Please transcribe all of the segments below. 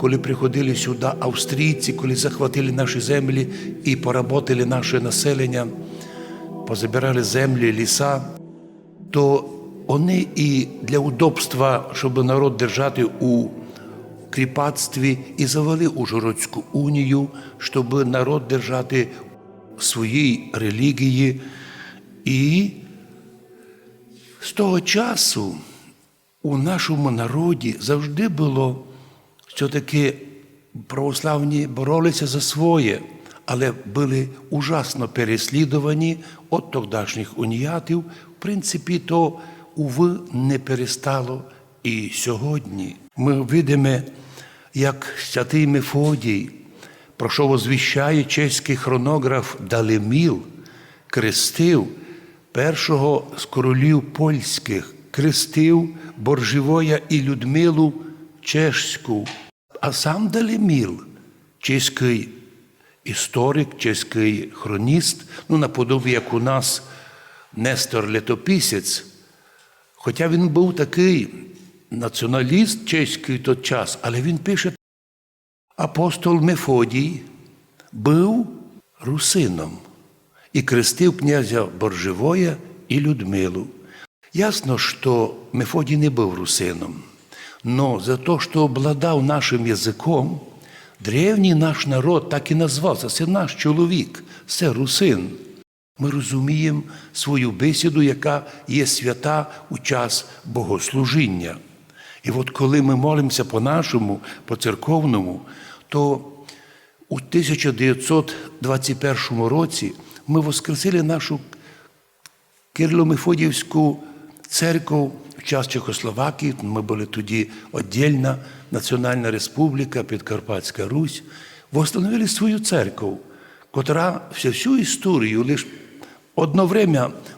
коли приходили сюди австрійці, коли захватили наші землі і поработали наше населення, позабирали землі, ліса, то вони і для удобства, щоб народ держати у кріпацтві, і завели Ужгородську унію, щоб народ держати в своїй релігії. І з того часу у нашому народі завжди було, що таки православні боролися за своє, але були ужасно переслідувані от тогдашніх уніятів. В принципі, то, уви, не перестало і сьогодні. Ми видимо, як святий Мефодій, про що возвіщає чеський хронограф Далеміл, крестив першого з королів польських, крестив Борживоя і Людмилу Чешську. А сам Далеміл, чеський історик, чеський хроніст, ну, наподобі, як у нас Нестор Летописець, хоча він був такий націоналіст чеський в той час, але він пише, апостол Мефодій був русином і крестив князя Борживоя і Людмилу. Ясно, що Мефодій не був русином, но за те, що обладав нашим язиком, древній наш народ так і назвався, це наш чоловік, це русин. Ми розуміємо свою бесіду, яка є свята у час богослужіння. І от коли ми молимося по-нашому, по церковному, то у 1921 році ми воскресили нашу Кирло-Мефодіївську церкву в час Чехословакії. Ми були тоді віддільна Національна Республіка, Підкарпатська Русь, восстановили свою церкву, котра всю всю історію лише одно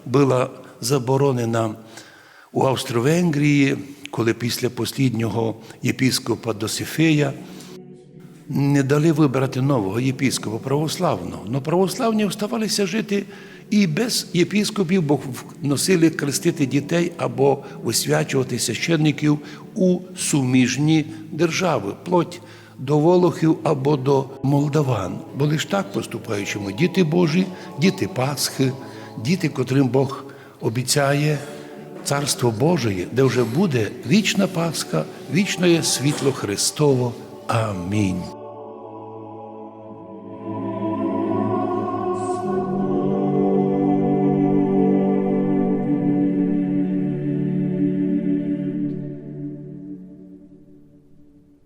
була заборонена у Австро-Венгрії, коли після посліднього єпіскопа Досифея не дали вибрати нового єпіскопа православного. Но православні оставалися жити і без єпіскопів, бо носили крестити дітей або освячувати священників у суміжні держави, плоть до Волохів або до Молдаван. Бо лиш так поступаючимо діти Божі, діти Пасхи, діти, котрим Бог обіцяє. Царство Божеє, де вже буде вічна Пасха, вічне світло Христово. Амінь.